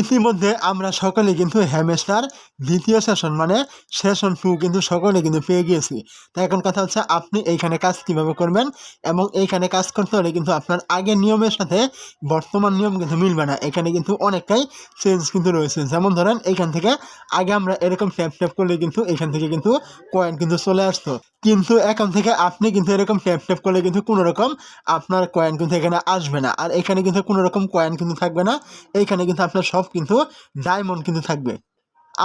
ইতিমধ্যে আমরা সকলে কিন্তু হ্যামেস্টার দ্বিতীয় সেশন মানে সেশন টু কিন্তু সকলে কিন্তু পেয়ে গিয়েছি। তো এখন কথা হচ্ছে আপনি এইখানে কাজ কীভাবে করবেন এবং এইখানে কাজ করতে হলে কিন্তু আপনার আগের নিয়মের সাথে বর্তমান নিয়ম কিন্তু মিলবে না। এখানে কিন্তু অনেকটাই চেঞ্জ কিন্তু রয়েছে। যেমন ধরেন এইখান থেকে আগে আমরা এরকম ট্যাপ ট্যাপ করলে কিন্তু এখান থেকে কিন্তু কয়েন কিন্তু চলে আসতো। কিন্তু এখন থেকে আপনি কিন্তু এরকম ট্যাপ ট্যাপ করলে কিন্তু কোনো রকম আপনার কয়েন কিন্তু এখানে আসবে না। আর এখানে কিন্তু কোনো রকম কয়েন কিন্তু থাকবে না। এইখানে কিন্তু আপনার সব কিন্তু ডায়মন্ড কিন্তু থাকবে।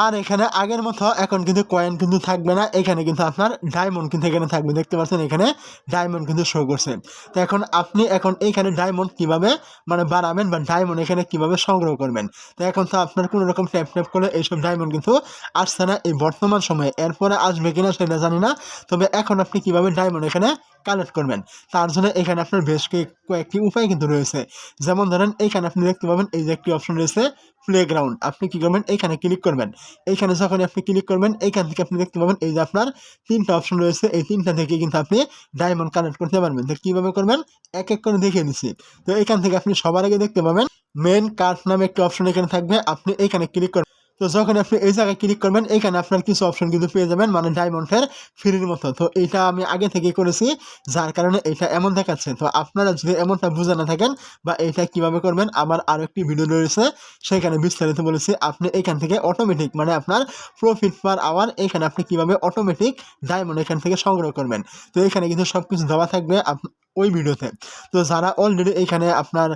আর এখানে আগের মতো এখন কিন্তু কয়েন কিন্তু থাকবে না, এখানে কিন্তু আপনার ডায়মন্ড কিন্তু এখানে থাকবে। দেখতে পাচ্ছেন এখানে ডায়মন্ড কিন্তু শো করছে। তো এখন আপনি এখন এইখানে ডায়মন্ড কীভাবে মানে বাড়াবেন বা ডায়মন্ড এখানে কীভাবে সংগ্রহ করবেন? তো এখন তো আপনার কোনো রকম ট্যাপ ট্যাপ করে এইসব ডায়মন্ড কিন্তু আসছে না এই বর্তমান সময়ে। এরপরে আসবে কিনা সেটা জানি না। তবে এখন আপনি কীভাবে ডায়মন্ড এখানে কালেক্ট করবেন। তার জন্য এখানে আপনার বেশ কয়েক- কয়েকটি উপায় কিন্তু রয়েছে। যেমন ধরেন এইখানে আপনি দেখতে পাবেন এই যে একটি অপশন রয়েছে প্লেগ্রাউন্ড আপনি কি করবেন? এইখানে ক্লিক করবেন। এইখানে যখন আপনি ক্লিক করবেন এইখান থেকে আপনি দেখতে পাবেন এই যে আপনার তিনটা অপশন রয়েছে। এই তিনটা থেকে কিন্তু আপনি ডায়মন্ড কালেক্ট করতে পারবেন। তো কীভাবে করবেন? এক এক করে দেখিয়ে নিচ্ছি তো এখান থেকে আপনি সবার আগে দেখতে পাবেন মেন কার্ড নামে একটি অপশন এখানে থাকবে। আপনি এইখানে ক্লিক করবেন। তো যখন আপনি এই জায়গায় ক্লিক করবেন এইখানে আপনার কিছু অপশন কিন্তু পেয়ে যাবেন মানে ডায়মন্ডের ফ্রির মতো। তো এইটা আমি আগে থেকেই করেছি, যার কারণে এটা এমন দেখাচ্ছে। তো আপনারা যদি এমনটা বুঝে না থাকেন বা এটা কীভাবে করবেন, আমার আরও একটি ভিডিও রয়েছে, সেখানে বিস্তারিত বলেছি। আপনি এখান থেকে অটোমেটিক মানে আপনার প্রফিট পার আওয়ার এখানে আপনি কীভাবে অটোমেটিক ডায়মন্ড এখান থেকে সংগ্রহ করবেন। তো এখানে কিন্তু সব কিছু দেওয়া থাকবে ওই ভিডিওতে তো। যারা অলরেডি এখানে আপনার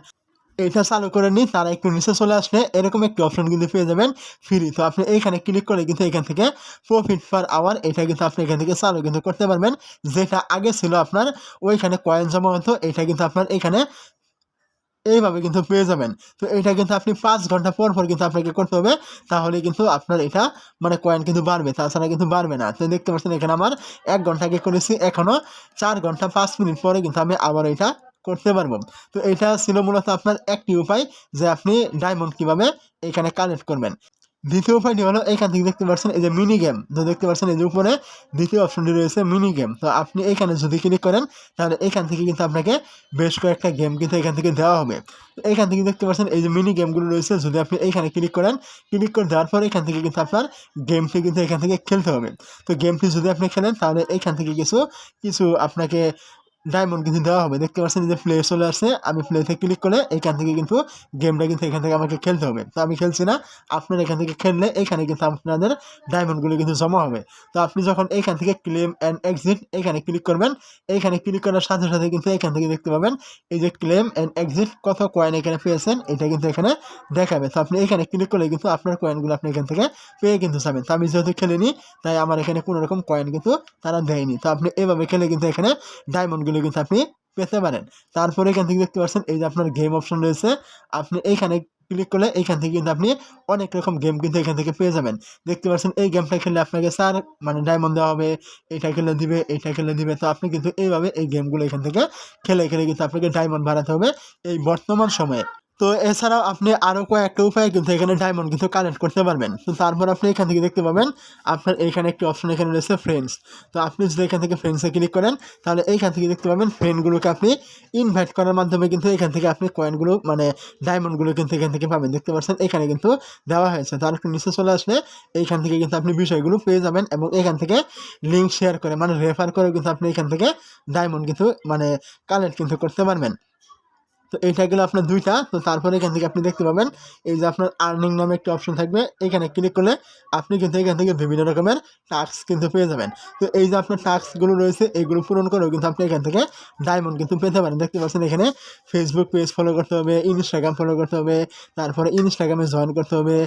এটা চালু করে নিই তারা একটু নিচে চলে আসলে এরকম একটি অপশন কিন্তু পেয়ে যাবেন ফ্রি তো আপনি এইখানে ক্লিক করে কিন্তু এখান থেকে প্রফিট পার আওয়ার এটা কিন্তু আপনি এখান থেকে চালু কিন্তু করতে পারবেন। যেটা আগে ছিল আপনার ওইখানে কয়েন জমা হতো, এটা কিন্তু আপনার এখানে এইভাবে কিন্তু পেয়ে যাবেন। তো এটা কিন্তু আপনি পাঁচ ঘণ্টা পর পর কিন্তু আপনাকে করতে হবে, তাহলে কিন্তু আপনার এটা মানে কয়েন কিন্তু বাড়বে, তাছাড়া কিন্তু বাড়বে না। তো দেখতে পাচ্ছেন এখানে আমার এক ঘণ্টা আগে করেছি এখনও চার ঘণ্টা পাঁচ মিনিট পরে কিন্তু আমি আবার এটা করতে পারব। তো এটা ছিল মূলত আপনার একটি উপায় যে আপনি ডায়মন্ড কীভাবে এখানে কালেক্ট করবেন। দ্বিতীয় উপায়টি হলো এখান থেকে দেখতে পাচ্ছেন এই যে মিনি গেম তো দেখতে পাচ্ছেন এই যে উপরে দ্বিতীয় অপশনটি রয়েছে মিনি গেম তো আপনি এখানে যদি ক্লিক করেন, তাহলে এখান থেকে কিন্তু আপনাকে বেশ কয়েকটা গেম কিন্তু এখান থেকে দেওয়া হবে। তো এখান থেকে দেখতে পাচ্ছেন এই যে মিনি গেমগুলো রয়েছে, যদি আপনি এইখানে ক্লিক করেন ক্লিক করে দেওয়ার পর এখান থেকে কিন্তু আপনার গেমটি কিন্তু এখান থেকে খেলতে হবে। তো গেমটি যদি আপনি খেলেন, তাহলে এখান থেকে কিছু কিছু আপনাকে ডায়মন্ড কিন্তু দেওয়া হবে। দেখতে পাচ্ছেন যে প্লে চলে আসছে। আমি প্লেতে ক্লিক করে এইখান থেকে কিন্তু গেমটা কিন্তু এখান থেকে আমাকে খেলতে হবে। তো আমি খেলছি না। আপনার এখান থেকে খেললে এখানে কিন্তু আপনাদের ডায়মন্ডগুলো কিন্তু জমা হবে। তো আপনি যখন এইখান থেকে ক্লেম অ্যান্ড এক্সিট এখানে ক্লিক করবেন এইখানে ক্লিক করার সাথে সাথে কিন্তু এখান থেকে দেখতে পাবেন এই যে ক্লেম অ্যান্ড এক্সিট কত কয়েন এখানে পেয়েছেন, এটা কিন্তু এখানে দেখাবে। তো আপনি এখানে ক্লিক করলে কিন্তু আপনার কয়েনগুলো আপনি এখান থেকে পেয়ে কিন্তু যাবেন। তো আমি যেহেতু খেলিনি, তাই আমার এখানে কোনোরকম কয়েন কিন্তু তারা দেয়নি। তো আপনি এভাবে খেলে কিন্তু এখানে ডায়মন্ডগুলো কিন্তু আপনি পেতে পারেন। তারপরে এখান থেকে দেখতে পাচ্ছেন, এই যে আপনার গেম অপশন রয়েছে, আপনি এইখানে ক্লিক করলে এইখান থেকে কিন্তু আপনি অনেক রকম গেম কিন্তু এখান থেকে পেয়ে যাবেন। দেখতে পাচ্ছেন, এই গেমটা খেললে আপনাকে স্যার মানে ডায়মন্ড দেওয়া হবে, এটা খেলে দিবে, এটা খেলে দিবে। তো আপনি কিন্তু এইভাবে এই গেমগুলো এখান থেকে খেলে খেলে কিন্তু আপনাকে ডায়মন্ড বাড়াতে হবে। এই বর্তমান সময়ে তো এছাড়াও আপনি আরও কয়েকটা উপায়ে কিন্তু এখানে ডায়মন্ড কিন্তু কালেক্ট করতে পারবেন। তো তারপর আপনি এখান থেকে দেখতে পাবেন, আপনার এইখানে একটি অপশন এখানে রয়েছে ফ্রেন্ডস তো আপনি যদি এখান থেকে ফ্রেন্ডসে ক্লিক করেন, তাহলে এইখান থেকে দেখতে পাবেন ফ্রেন্ডগুলোকে আপনি ইনভাইট করার মাধ্যমে কিন্তু এখান থেকে আপনি কয়েনগুলো মানে ডায়মন্ডগুলো কিন্তু এখান থেকে পাবেন। দেখতে পাচ্ছেন, এখানে কিন্তু দেওয়া হয়েছে। তার একটু নিচে চলে আসলে এইখান থেকে কিন্তু আপনি বিষয়গুলো পেয়ে যাবেন এবং এখান থেকে লিঙ্ক শেয়ার করে মানে রেফার করে কিন্তু আপনি এখান থেকে ডায়মন্ড কিন্তু মানে কালেক্ট কিন্তু করতে পারবেন। তো এইটা গেলো আপনার দুইটা, তো তারপরে এখান থেকে আপনি দেখতে পাবেন, এই যে আপনার আর্নিং নামে একটি অপশন থাকবে, এখানে ক্লিক করলে আপনি কিন্তু এখান থেকে বিভিন্ন রকমের টাস্ক কিন্তু পেয়ে যাবেন। তো এই যে আপনার টাস্কগুলো রয়েছে এইগুলো পূরণ করেও কিন্তু আপনি এখান থেকে ডায়মন্ড কিন্তু পেতে পারেন। দেখতে পাচ্ছেন এখানে ফেসবুক পেজ ফলো করতে হবে ইনস্টাগ্রাম ফলো করতে হবে, তারপরে ইনস্টাগ্রামে জয়েন করতে হবে,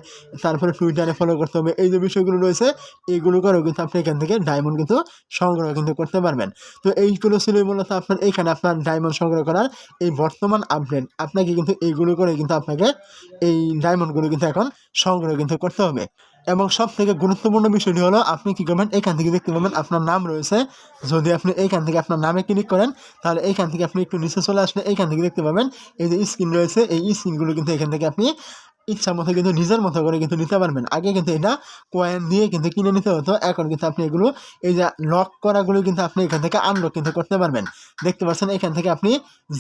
তারপরে টুইটারে ফলো করতে হবে, এই যে বিষয়গুলো রয়েছে এইগুলো করেও কিন্তু আপনি এখান থেকে ডায়মন্ড কিন্তু সংগ্রহ কিন্তু করতে পারবেন। তো এইগুলো ছিল মূলত আপনার, এখানে আপনার ডায়মন্ড সংগ্রহ করার এই বর্তমান আপডেট আপনাকে কিন্তু এইগুলো করে কিন্তু আপনাকে এই ডায়মন্ডগুলো কিন্তু এখন সংগ্রহ কিন্তু করতে হবে। এবং সব থেকে গুরুত্বপূর্ণ বিষয়টি হলো, আপনি কী করবেন? এখান থেকে দেখতে পাবেন আপনার নাম রয়েছে। যদি আপনি এইখান থেকে আপনার নামে ক্লিক করেন, তাহলে এইখান থেকে আপনি একটু নিচে চলে আসলে এইখান থেকে দেখতে পাবেন, এই যে স্ক্রিন রয়েছে, এই স্ক্রিনগুলো কিন্তু এখান থেকে আপনি ইচ্ছা মতো কিন্তু নিজের মতো করে কিন্তু নিতে পারবেন। আগে কিন্তু এটা কয়েন দিয়ে কিন্তু কিনে নিতে হতো, এখন কিন্তু আপনি এগুলো এই যে লক করাগুলো কিন্তু আপনি এখান থেকে আনলক কিন্তু করতে পারবেন। দেখতে পাচ্ছেন এখান থেকে আপনি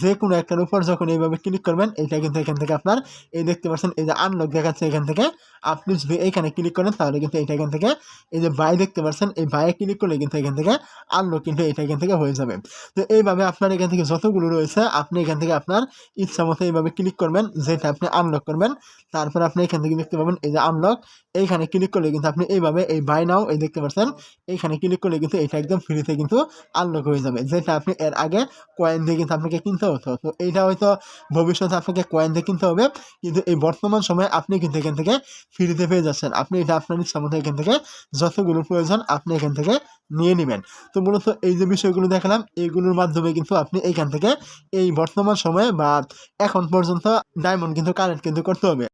যে কোনো একটার উপর যখন এইভাবে ক্লিক করবেন, এটা কিন্তু এখান থেকে আপনার এই দেখতে পাচ্ছেন এই যে আনলক দেখাচ্ছে এখান থেকে। আপনি যদি এইখানে ক্লিক করেন, তাহলে কিন্তু এটা এখান থেকে এই যে বাই দেখতে পাচ্ছেন, এই বাইয়ে ক্লিক করলে কিন্তু এখান থেকে আনলক কিন্তু এটা এখান থেকে হয়ে যাবে। তো এইভাবে আপনার এখান থেকে যতগুলো রয়েছে, আপনি এখান থেকে আপনার ইচ্ছা মতো এইভাবে ক্লিক করবেন, যেটা আপনি আনলক করবেন তারপর আপনি এখান থেকে দেখতে পাবেন এই যে আনলক এইখানে ক্লিক করলে কিন্তু আপনি এইভাবে এই বাই নাও এই দেখতে পাচ্ছেন, এইখানে ক্লিক করলে কিন্তু এটা একদম ফ্রিতে কিন্তু আনলক হয়ে যাবে। যেটা আপনি এর আগে কয়েন দিয়ে কিন্তু আপনাকে কিনতে হতো। তো এইটা হয়তো ভবিষ্যতে আপনাকে কয়েন দিয়ে কিনতে হবে, কিন্তু এই বর্তমান সময়ে আপনি কিন্তু এখান থেকে ফ্রিতে পেয়ে যাচ্ছেন। আপনি এটা আপনার ইচ্ছা মতো এখান থেকে যতগুলো প্রয়োজন আপনি এখান থেকে নিয়ে নেবেন। তো মূলত এই যে বিষয়গুলো দেখালাম, এইগুলোর মাধ্যমে কিন্তু আপনি এইখান থেকে এই বর্তমান সময়ে বা এখন পর্যন্ত ডায়মন্ড কিন্তু কালেক্ট কিন্তু করতে হবে।